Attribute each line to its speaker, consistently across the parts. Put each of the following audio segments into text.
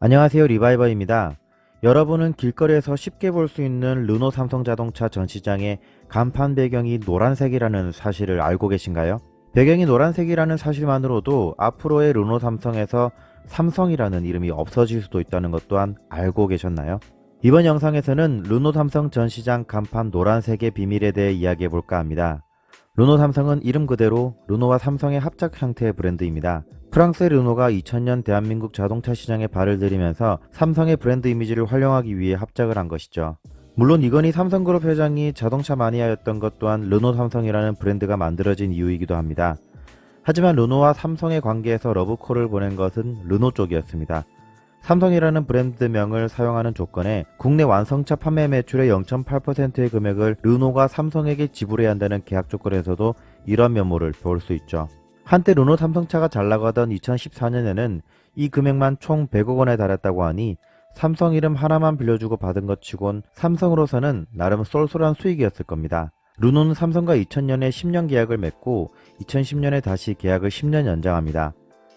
Speaker 1: 안녕하세요 리바이버입니다. 여러분은 길거리에서 쉽게 볼 수 있는 르노 삼성 자동차 전시장의 간판 배경이 노란색이라는 사실을 알고 계신가요? 배경이 노란색이라는 사실만으로도 앞으로의 르노 삼성에서 삼성이라는 이름이 없어질 수도 있다는 것 또한 알고 계셨나요? 이번 영상에서는 르노 삼성 전시장 간판 노란색의 비밀에 대해 이야기해 볼까 합니다. 르노 삼성은 이름 그대로 르노와 삼성의 합작 형태의 브랜드입니다. 프랑스의 르노가 2000년 대한민국 자동차 시장에 발을 들이면서 삼성의 브랜드 이미지를 활용하기 위해 합작을 한 것이죠. 물론 이건희 삼성그룹 회장이 자동차 마니아였던 것 또한 르노 삼성이라는 브랜드가 만들어진 이유이기도 합니다. 하지만 르노와 삼성의 관계에서 러브콜을 보낸 것은 르노 쪽이었습니다. 삼성이라는 브랜드명을 사용하는 조건에 국내 완성차 판매 매출의 0.8%의 금액을 르노가 삼성에게 지불해야 한다는 계약 조건에서도 이런 면모를 볼 수 있죠. 한때 르노 삼성차가 잘 나가던 2014년에는 이 금액만 총 100억 원에 달했다고 하니 삼성 이름 하나만 빌려주고 받은 것 치곤 삼성으로서는 나름 쏠쏠한 수익이었을 겁니다. 르노는 삼성과 2000년에 10년 계약을 맺고 2010년에 다시 계약을 10년 연장합니다.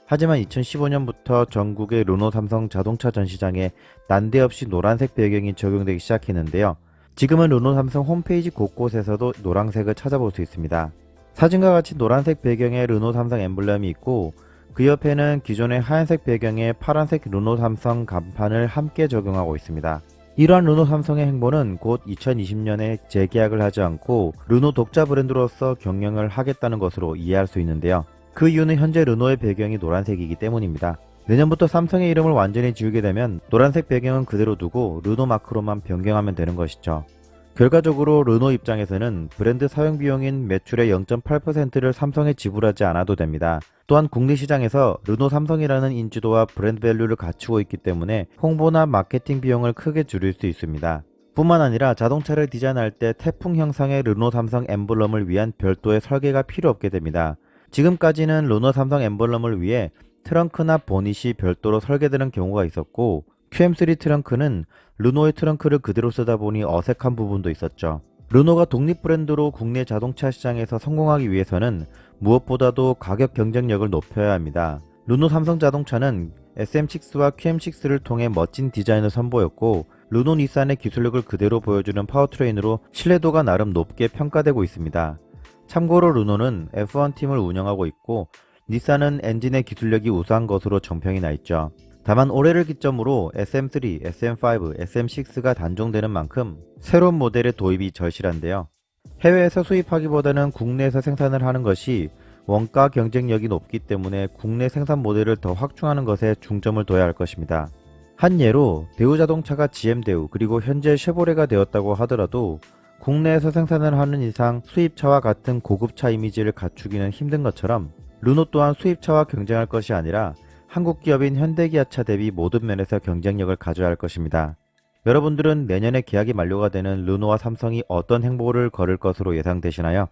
Speaker 1: 하지만 2015년부터 전국의 르노 삼성 자동차 전시장에 난데없이 노란색 배경이 적용되기 시작했는데요. 지금은 르노 삼성 홈페이지 곳곳에서도 노란색을 찾아볼 수 있습니다. 사진과 같이 노란색 배경에 르노 삼성 엠블렘이 있고 그 옆에는 기존의 하얀색 배경에 파란색 르노 삼성 간판을 함께 적용하고 있습니다. 이러한 르노 삼성의 행보는 곧 2020년에 재계약을 하지 않고 르노 독자 브랜드로서 경영을 하겠다는 것으로 이해할 수 있는데요. 그 이유는 현재 르노의 배경이 노란색이기 때문입니다. 내년부터 삼성의 이름을 완전히 지우게 되면 노란색 배경은 그대로 두고 르노 마크로만 변경하면 되는 것이죠. 결과적으로 르노 입장에서는 브랜드 사용 비용인 매출의 0.8%를 삼성에 지불하지 않아도 됩니다. 또한 국내 시장에서 르노 삼성이라는 인지도와 브랜드 밸류를 갖추고 있기 때문에 홍보나 마케팅 비용을 크게 줄일 수 있습니다. 뿐만 아니라 자동차를 디자인할 때 태풍 형상의 르노 삼성 엠블럼을 위한 별도의 설계가 필요 없게 됩니다. 지금까지는 르노 삼성 엠블럼을 위해 트렁크나 보닛이 별도로 설계되는 경우가 있었고 QM3 트렁크는 르노의 트렁크를 그대로 쓰다 보니 어색한 부분도 있었죠. 르노가 독립 브랜드로 국내 자동차 시장에서 성공하기 위해서는 무엇보다도 가격 경쟁력을 높여야 합니다. 르노 삼성 자동차는 SM6와 QM6를 통해 멋진 디자인을 선보였고 르노 닛산의 기술력을 그대로 보여주는 파워트레인으로 신뢰도가 나름 높게 평가되고 있습니다. 참고로 르노는 F1 팀을 운영하고 있고 닛산은 엔진의 기술력이 우수한 것으로 정평이 나 있죠. 다만 올해를 기점으로 SM3, SM5, SM6가 단종되는 만큼 새로운 모델의 도입이 절실한데요. 해외에서 수입하기보다는 국내에서 생산을 하는 것이 원가 경쟁력이 높기 때문에 국내 생산 모델을 더 확충하는 것에 중점을 둬야 할 것입니다. 한 예로 대우자동차가 GM대우 그리고 현재 쉐보레가 되었다고 하더라도 국내에서 생산을 하는 이상 수입차와 같은 고급차 이미지를 갖추기는 힘든 것처럼 르노 또한 수입차와 경쟁할 것이 아니라 한국 기업인 현대기아차 대비 모든 면에서 경쟁력을 가져야 할 것입니다. 여러분들은 내년에 계약이 만료가 되는 르노와 삼성이 어떤 행보를 걸을 것으로 예상되시나요?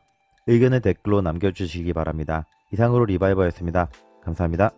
Speaker 1: 의견을 댓글로 남겨주시기 바랍니다. 이상으로 리바이버였습니다. 감사합니다.